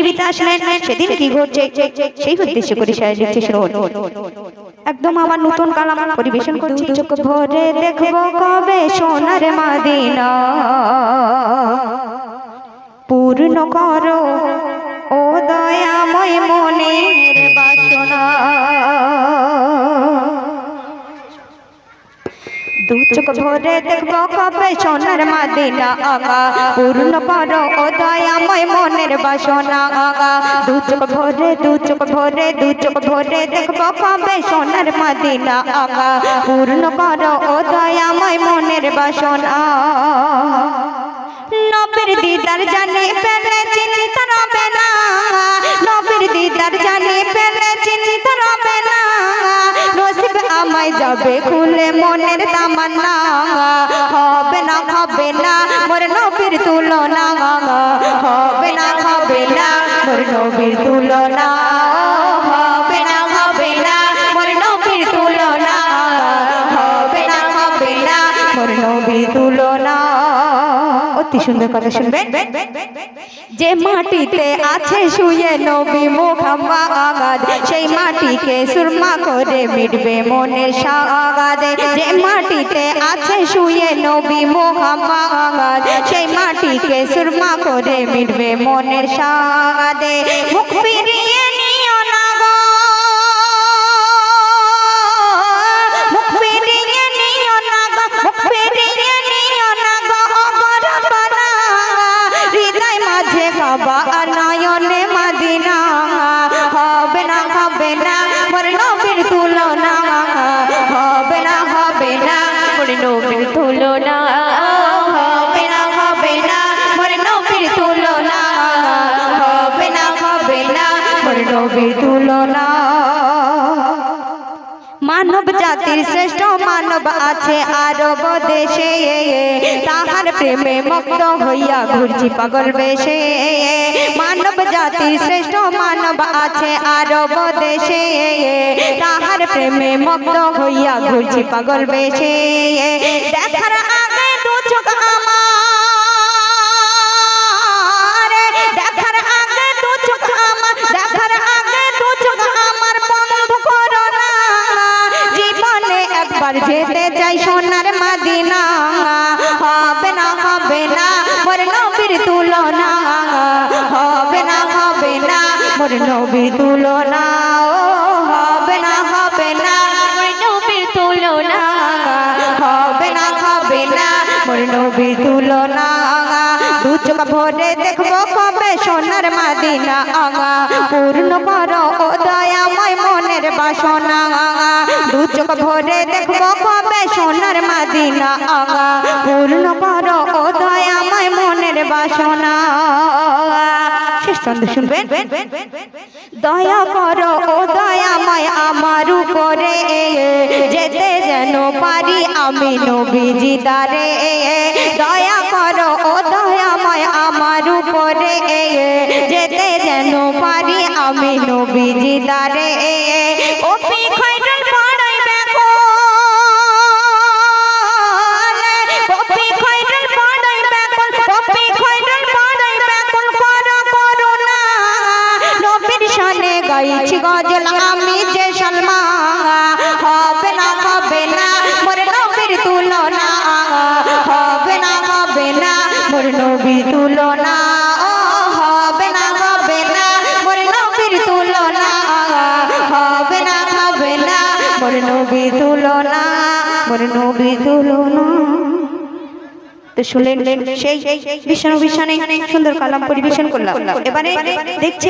পৃথিবীতে আসলেন, সেদিন কি ঘটছে? সেই উদ্দেশ্য করে সারা লিখছে শ্রবণ একদম আমার নতুন কালাম পরিবেশন করছি, চোখ ভরে দেখব কবে সোনার মাদিনা। পূর্ণ করো, ও দয়াময় মনের বাসনা। দু চোখ ভরে দেখব কবে সোনার মাদিনা আগা। পূর্ণ করো ও দয়াময় মনের বাসনা আগা। দু চোখ ভরে দু চোখ ভরে দু চোখ ভরে দেখব কবে সোনার মাদিনা আগা। পূর্ণ করো ও দয়াময় মনের বাসনা। নবীর দিদার জানে পেলে চিন্তা যাবে খুলে মনের তামান্না, হবে না হবে না, মোর নবীর তুলনা, হবে না হবে না, মোর নবীর তুলনা। সুন্দর কথা শুনবেন? যে মাটিতে আছে শুয়ে নবী মুহাম্মদ, সেই মাটিকে সুরমা করে মিটবে মনের সাগাদে যে মাটিতে আছে শুয়ে নবী মুহাম্মদ, সেই মাটিকে সুরমা করে মিটবে মনের সাগাদে মুখ ফিরিয়ে বাবা নয়নে মাদিনা। হবে না হবে না মোর নবীর তুলনা। হবে না হবে না মোর নবীর তুলনা। হবে না হবে না মোর নবীর তুলনা। হবে না হবে না মোর নবীর তুলনা। মানব জাতির শ্রেষ্ঠ মানব আছে আরব দেশে। তাহার প্রেমে মুক্ত হইয়া ঘুরছি পাগল বেশে। মানব জাতির শ্রেষ্ঠ মানব আছে আরব দেশে। তাহার প্রেমে মুক্ত হইয়া ঘুরছি পাগল বেশে। দেখার একবার যেতে চাই সোনার মাদিনা। হবে না হবে না, মোর নবীর তুলনা। হবে না হবে না, মোর নবীর তুলনা। দু চোখ ভরে দেখব কবে সোনার মাদিনা আগা। পূর্ণ ও দয়াময় মনের বাসনা দু চোখ ভরে দেখব কবে সোনার মাদিনা আগা। পূর্ণ ও দয়াময় মনের বাসনা দয়া করো ও দয়াময় আমার উপরে। যেতে যেন পারি আমি নবীজি দারে দয়া করো ও দয়াময় উপরে যেতে যেন পারি আমি নবীজি দারে ও পিখইটল মোর নবী তুলনা। তো শুনলেন সেই বিষ্ণু বিষ্ণু সুন্দর কালাম পরিবেশন করলাম। এবারে দেখছে